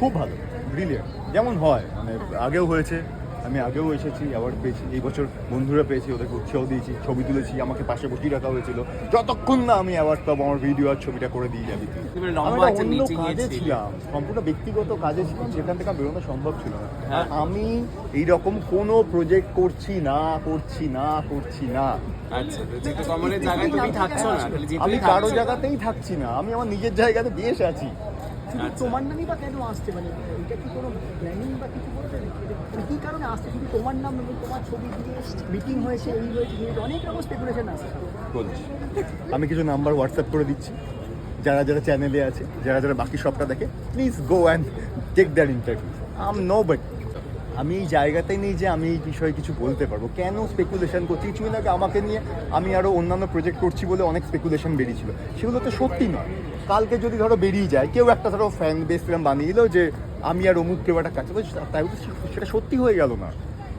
খুব ভালো ব্রিলিয়ান্ট যেমন হয় মানে আগেও হয়েছে আমি আগেও এসেছি অ্যাওয়ার্ড পেয়েছি এই বছর বন্ধুরা পেয়েছি ওদেরকে উৎসাহ দিয়েছি ছবি তুলেছি আমাকে পাশে বসিয়ে রাখা হয়েছিল। যতক্ষণ না আমি অ্যাওয়ার্ড পাবো আমার ভিডিও আর ছবিটা করে দিয়ে যাবি অন্য কাজে ছিলাম সম্পূর্ণ ব্যক্তিগত কাজে ছিলাম সেখান থেকে বেরোনো সম্ভব ছিল না। হ্যাঁ। আমি এইরকম কোনো প্রজেক্ট করছি না করছি না করছি না। আচ্ছা তো আমি কারও জায়গাতেই থাকছি না আমি আমার নিজের জায়গাতে বেশ আছি। তোমার নামই বা কেন আসছে? মানে এটা কি কোনো প্ল্যানিং বা কিছু মানে কি কারণে আসছে? শুধু তোমার নাম এবং তোমার ছবি দিয়ে মিটিং হয়েছে এই হয়েছে অনেক রকম স্পেকুলেশন আছে। বলছি। আমি কিছু নাম্বার হোয়াটসঅ্যাপ করে দিচ্ছি। যারা যারা চ্যানেলে আছে যারা যারা বাকি সবটা দেখে please go and take their interview um no but আমি এই জায়গাতেই নেই যে আমি এই বিষয়ে কিছু বলতে পারব। কেন স্পেকুলেশন করছি? কিছুদিন আগে আমাকে নিয়ে আমি আরও অন্যান্য প্রজেক্ট করছি বলে অনেক স্পেকুলেশন বেরিয়েছিল। সেগুলো তো সত্যি নয়। কালকে যদি ধরো বেরিয়ে যায়, কেউ একটা ধরো ফ্যান বেস ফিল্ম বানিয়ে দিল যে আমি আর অমুক কেউ একটা কাছে তাই সেটা সত্যি হয়ে গেল না।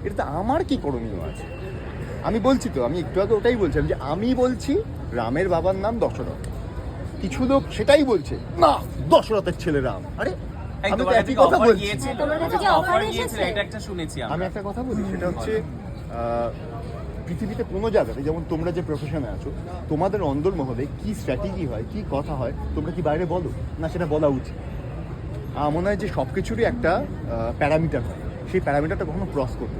এটা আমার কি করণীয় আছে? আমি বলছি তো, আমি একটু আগে ওটাই বলছিলাম যে আমি বলছি রামের বাবার নাম দশরথ। কিছু লোক সেটাই বলছে, না, দশরথের ছেলে রাম। আরে আমি তো একই কথা বলছি? এটা একটা শুনেছি আমি একটা কথা বলি সেটা হচ্ছে আহ, পৃথিবীতে কোনো জায়গাতে যেমন তোমরা যে প্রফেশনে আছো তোমাদের অন্দরমহলে কি স্ট্র্যাটেজি হয় কি কথা হয় তোমরা কি বাইরে বলো? না সেটা বলা উচিত। আমার মনে হয় যে সব কিছুরই একটা প্যারামিটার হয়। সেই প্যারামিটারটা কখনো ক্রস করতে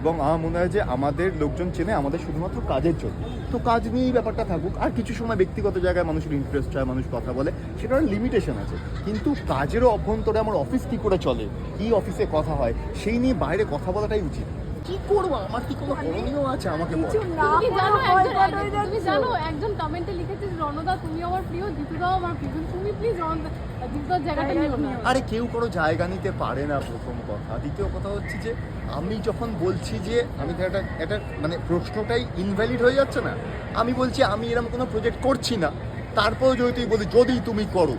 এবং আমার মনে হয় যে আমাদের লোকজন চেনে আমাদের শুধুমাত্র কাজের জন্য। তো কাজ নিয়েই ব্যাপারটা থাকুক, আর কিছু সময় ব্যক্তিগত জায়গায় মানুষের ইন্টারেস্ট হয়, মানুষ কথা বলে, সেটার লিমিটেশন আছে। কিন্তু কাজেরও অভ্যন্তরে আমার অফিস কি করে চলে? কি অফিসে কথা হয়? সেই নিয়ে বাইরে কথা বলাটাই উচিত। কি করব? আমার কি কোনো করণীয় আছে? আমাকে কিছু না তুমি জানো একজন ভয় পাওয়া তুমি জানো একজন কমেন্টে লিখেছে রণদা তুমি আমার প্রিয় জিতুদাও আমার প্রিয় তুমি প্লিজ রণদা জিতুদার জায়গাটা নিও না। আরে কেউ কোনো জায়গা নিতে পারে না প্রথম কথা। দ্বিতীয় কথা হচ্ছে যে আমি যখন বলছি যে আমি তো একটা একটা মানে প্রশ্নটাই ইনভ্যালিড হয়ে যাচ্ছে না। আমি বলছি আমি এরকম কোনো প্রজেক্ট করছি না। তারপরে যদি তুই বলি যদি তুমি করো।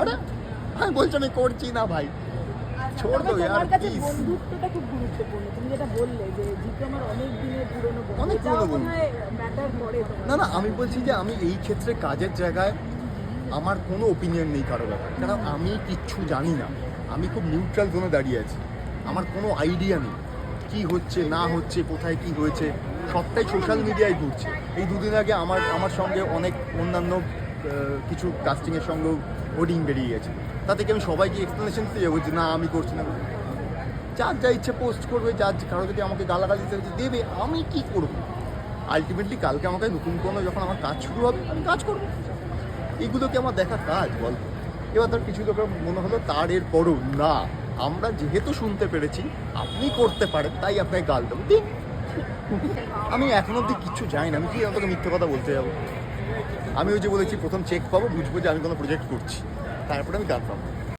আরে আমি বলছি আমি করছি না ভাই। ছোড় দো তবে ইয়ার তোমার কাছে প্লিজ বন্ধুত্বটা খুব গুরুত্বপূর্ণ। তুমি যেটা বললে যে জিতু আমার অনেক দিনের পুরনো বন্ধু অনেক পুরনো ম্যাটার করে না না আমি বলছি যে আমি এই ক্ষেত্রে কাজের জায়গায় আমার কোনো ওপিনিয়ন নেই কারও ব্যাপারে। কারণ আমি কিচ্ছু জানি না। আমি খুব নিউট্রাল জোনে দাঁড়িয়ে আছি। আমার কোনো আইডিয়া নেই। কি হচ্ছে না হচ্ছে কোথায় কি হয়েছে সবটাই সোশ্যাল মিডিয়ায় ঘুরছে। এই দুদিন আগে আমার আমার সঙ্গে অনেক অন্যান্য কিছু কাস্টিংয়ের সঙ্গেও ওডিং বেরিয়ে গেছে। তাতে কি আমি সবাইকে এক্সপ্লেনেশন দিয়ে যাব যে না, আমি করছি না। যার যা ইচ্ছে পোস্ট করবে, যার কারও যদি আমাকে গালাগালি দিতে দেবে, আমি কি করব? আলটিমেটলি কালকে আমাকে নতুন কোনো যখন আমার কাজ শুরু হবে, আমি কাজ করব। এগুলো কি আমার দেখা কাজ, বল। এবার ধর, কিছু লোকের মনে হলো, তার এর পরও না। আমরা যেহেতু শুনতে পেরেছি, আপনি করতে পারেন, তাই আপনাকে গাল দেবো। দিন আমি এখন অব্দি কিচ্ছু জানি না, আমি কি তোকে মিথ্যে কথা বলতে যাব? আমি ওই যে বলেছি, প্রথম চেক পাবো, বুঝব যে আমি কোনো প্রজেক্ট করছি। তারপরে আমি গান পাবো।